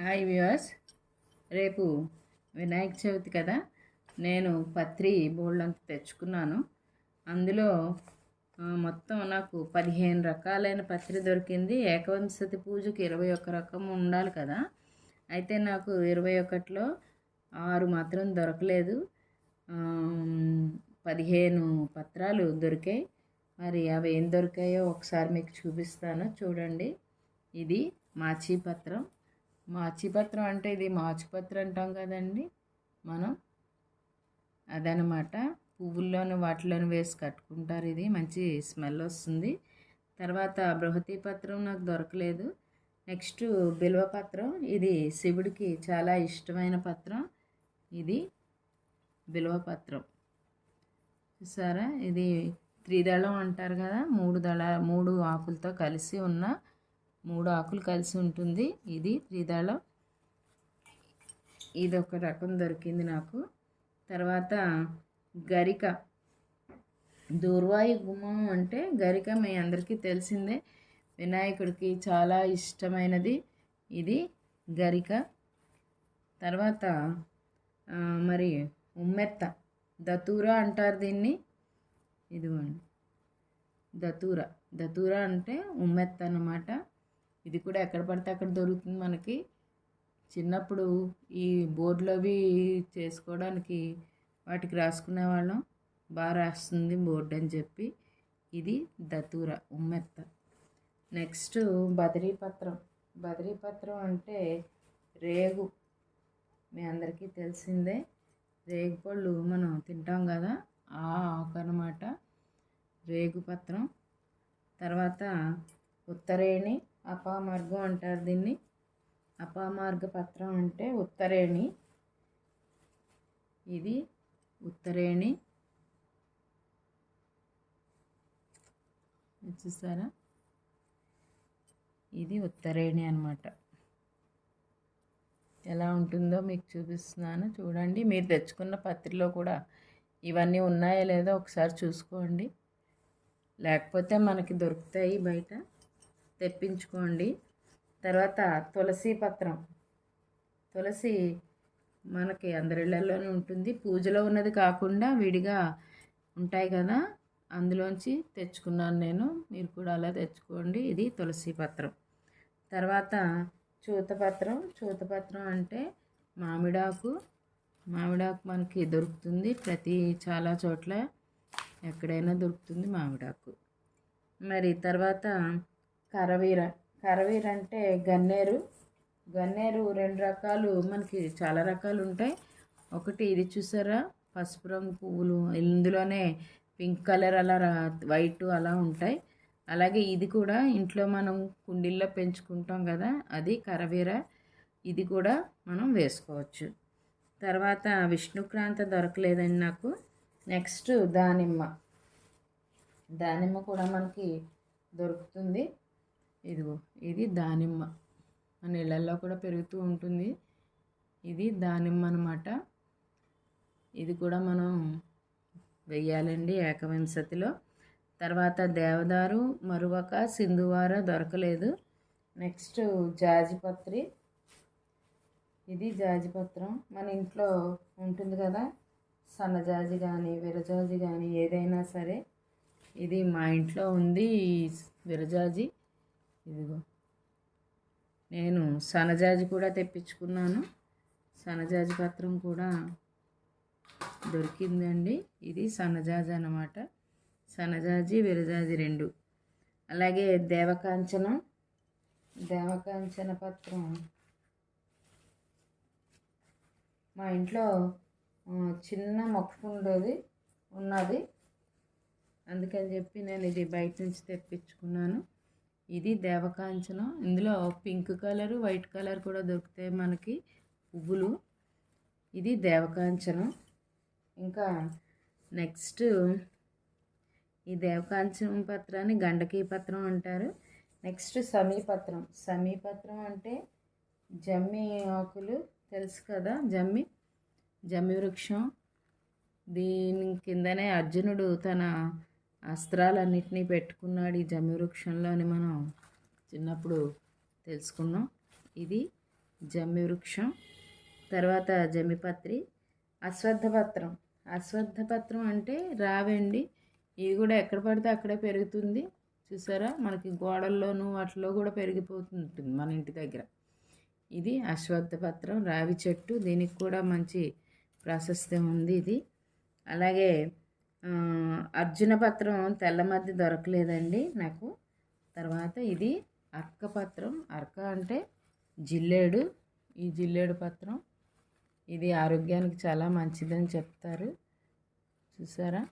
Hi viewers. రేపు వినాయక చవితి కదా. నేను పత్రి బోల్డంత తెచ్చుకున్నాను. అందులో మొత్తం నాకు పదిహేను రకాలైన పత్రి దొరికింది. ఏకవంశతి పూజకి ఇరవై ఒక్క రకం ఉండాలి కదా. అయితే నాకు ఇరవై ఒకటిలో ఆరు మాత్రం దొరకలేదు. పదిహేను పత్రాలు దొరికాయి. మరి అవి ఏం దొరికాయో ఒకసారి మీకు చూపిస్తాను. చూడండి. ఇది మాచీపత్రం మాచిపత్రం అంటే ఇది మాచిపత్రం అంటాం కదండి మనం. అదనమాట. పువ్వుల్లోను వాటిలోను వేసి కట్టుకుంటారు ఇది. మంచి స్మెల్ వస్తుంది. తర్వాత బృహతి పత్రం నాకు దొరకలేదు. నెక్స్ట్ బిల్వ పత్రం ఇది శివుడికి చాలా ఇష్టమైన పత్రం. ఇది బిల్వ పత్రం చూసారా? ఇది త్రిదళం అంటారు కదా? మూడు దళ మూడు ఆకులతో కలిసి ఉన్న మూడు ఆకులు కలిసి ఉంటుంది. ఇది త్రిదళం. ఇది ఒక రకం దొరికింది నాకు. తర్వాత గరిక. దూర్వాయు గుమ్మం అంటే గరిక మీ అందరికీ తెలిసిందే. వినాయకుడికి చాలా ఇష్టమైనది ఇది గరిక. తర్వాత మరి ఉమ్మెత్త. దతూరా అంటారు దీన్ని. ఇదిగోండి. దతూర. దతూర అంటే ఉమ్మెత్త అన్నమాట. ఇది కూడా ఎక్కడ పడితే అక్కడ దొరుకుతుంది మనకి. చిన్నప్పుడు ఈ బోర్డులు అవి చేసుకోవడానికి వాటికి రాసుకునే వాళ్ళం. బాగా రాస్తుంది బోర్డు అని చెప్పి. ఇది దతూర ఉమ్మెత్త. నెక్స్ట్ బదరీపత్రం. బదరీపత్రం అంటే రేగు. మీ అందరికీ తెలిసిందే. రేగుపళ్ళు మనం తింటాం కదా ఆ ఆకు రేగు రేగుపత్రం తర్వాత ఉత్తరేణి. అపామార్గం అంటారు దీన్ని. అపామార్గ పత్రం అంటే ఉత్తరేణి. ఇది ఉత్తరేణి. ఇది చూసారా? ఇది ఉత్తరేణి అనమాట ఎలా ఉంటుందో మీకు చూపిస్తున్నాను. చూడండి మీరు తెచ్చుకున్న పత్రిలో కూడా ఇవన్నీ ఉన్నాయో లేదో ఒకసారి చూసుకోండి. లేకపోతే మనకి దొరుకుతాయి బయట. తెప్పించుకోండి. తర్వాత తులసి పత్రం. తులసి మనకి అందరిళ్ళల్లోనే ఉంటుంది. పూజలో ఉన్నది కాకుండా విడిగా ఉంటాయి కదా అందులోంచి తెచ్చుకున్నాను నేను. మీరు కూడా అలా తెచ్చుకోండి. ఇది తులసి పత్రం. తర్వాత చూతపత్రం చూతపత్రం అంటే మామిడాకు. మామిడాకు మనకి దొరుకుతుంది ప్రతి చాలా చోట్ల. ఎక్కడైనా దొరుకుతుంది మామిడాకు. మరి తర్వాత కరవీర. కరవీర అంటే గన్నేరు. గన్నేరు రెండు రకాలు. మనకి చాలా రకాలు ఉంటాయి. ఒకటి ఇది చూసారా? పసుపు రంగు పువ్వులు. ఇందులోనే పింక్ కలర్ అలా రా- వైట్ అలా ఉంటాయి. అలాగే ఇది కూడా ఇంట్లో మనం కుండీల్లో పెంచుకుంటాం కదా అది కరవీర. ఇది కూడా మనం వేసుకోవచ్చు. తర్వాత విష్ణుక్రాంత దొరకలేదని నాకు. నెక్స్ట్ దానిమ్మ. దానిమ్మ కూడా మనకి దొరుకుతుంది. ఇదిగో ఇది దానిమ్మ. మన ఇళ్ళల్లో కూడా పెరుగుతూ ఉంటుంది. ఇది దానిమ్మ అనమాట ఇది కూడా మనం వెయ్యాలండి ఏకవింశతిలో. తర్వాత దేవదారు మరువక సింధువార దొరకలేదు. నెక్స్ట్ జాజిపత్రి. ఇది జాజిపత్రం. మన ఇంట్లో ఉంటుంది కదా సన్నజాజి కానీ విరజాజి కానీ ఏదైనా సరే. ఇది మా ఇంట్లో ఉంది విరజాజి ఇదిగో. నేను సనజాజి కూడా తెప్పించుకున్నాను. సనజాజి పత్రం కూడా దొరికిందండి. ఇది సన్నజాజి అన్నమాట. సన్నజాజి విరజాజి రెండు. అలాగే దేవకాంచనం దేవకాంచన పత్రం. మా ఇంట్లో చిన్న మొక్క ఉండేది ఉన్నది. అందుకని చెప్పి నేను ఇది బయట నుంచి తెప్పించుకున్నాను. ఇది దేవకాంచనం. ఇందులో పింక్ కలర్ వైట్ కలర్ కూడా దొరుకుతాయి మనకి పువ్వులు. ఇది దేవకాంచనం. ఇంకా నెక్స్ట్ ఈ దేవకాంచనం పత్రాన్ని గండకీ పత్రం అంటారు. నెక్స్ట్ సమీపత్రం. సమీపత్రం అంటే జమ్మి ఆకులు తెలుసు కదా? జమ్మి జమ్మి వృక్షం. దీని కిందనే అర్జునుడు తన అస్త్రాలన్నిటినీ పెట్టుకున్నాడు ఈ జమ్మి అని మనం చిన్నప్పుడు తెలుసుకున్నాం. ఇది జమ్మి వృక్షం తర్వాత జమ్మిపత్రి అశ్వత్థపత్రం. అశ్వత్థపత్రం అంటే రావండి. ఇది కూడా ఎక్కడ పడితే అక్కడే పెరుగుతుంది. చూసారా? మనకి గోడల్లోనూ వాటిలో కూడా పెరిగిపోతుంటుంది మన ఇంటి దగ్గర. ఇది అశ్వత్థపత్రం రావి చెట్టు. దీనికి కూడా మంచి ప్రాశస్త్యం ఉంది ఇది. అలాగే అర్జున పత్రం తెల్ల మధ్య దొరకలేదండి నాకు. తర్వాత ఇది అర్క పత్రం. అర్క అంటే జిల్లేడు. ఈ జిల్లేడు పత్రం ఇది ఆరోగ్యానికి చాలా మంచిదని చెప్తారు. చూసారా?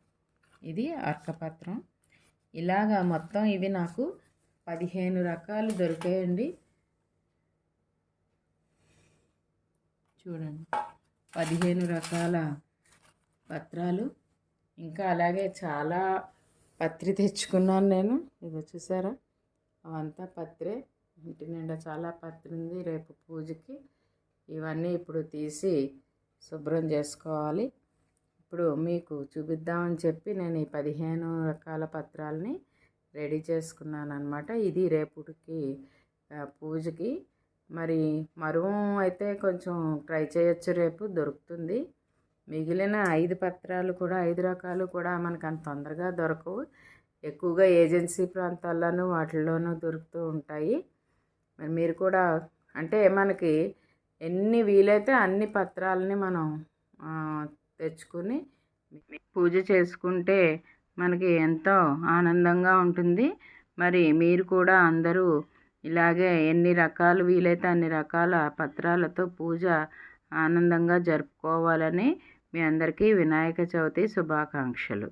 ఇది అర్కపత్రం ఇలాగా మొత్తం ఇవి నాకు పదిహేను రకాలు దొరికాయండి. చూడండి. పదిహేను రకాల పత్రాలు. ఇంకా అలాగే చాలా పత్రి తెచ్చుకున్నాను నేను. ఇదో చూసారా? అవంతా పత్రే. ఇంటి నిండా చాలా పత్రి ఉంది. రేపు పూజకి ఇవన్నీ ఇప్పుడు తీసి శుభ్రం చేసుకోవాలి. ఇప్పుడు మీకు చూపిద్దామని చెప్పి నేను ఈ పదిహేను రకాల పత్రాలని రెడీ చేసుకున్నాను అనమాట ఇది రేపుకి పూజకి. మరి మరువం అయితే కొంచెం ట్రై చేయొచ్చు రేపు. దొరుకుతుంది. మిగిలిన ఐదు పత్రాలు కూడా ఐదు రకాలు కూడా మనకు అంత తొందరగా దొరకవు. ఎక్కువగా ఏజెన్సీ ప్రాంతాల్లోనూ వాటిల్లోనూ దొరుకుతూ ఉంటాయి. మరి మీరు కూడా అంటే మనకి ఎన్ని వీలైతే అన్ని పత్రాలని మనం తెచ్చుకుని పూజ చేసుకుంటే మనకి ఎంతో ఆనందంగా ఉంటుంది. మరి మీరు కూడా అందరూ ఇలాగే ఎన్ని రకాలు వీలైతే అన్ని రకాల పత్రాలతో పూజ ఆనందంగా జరుపుకోవాలని మీ అందరికీ వినాయక చవితి శుభాకాంక్షలు.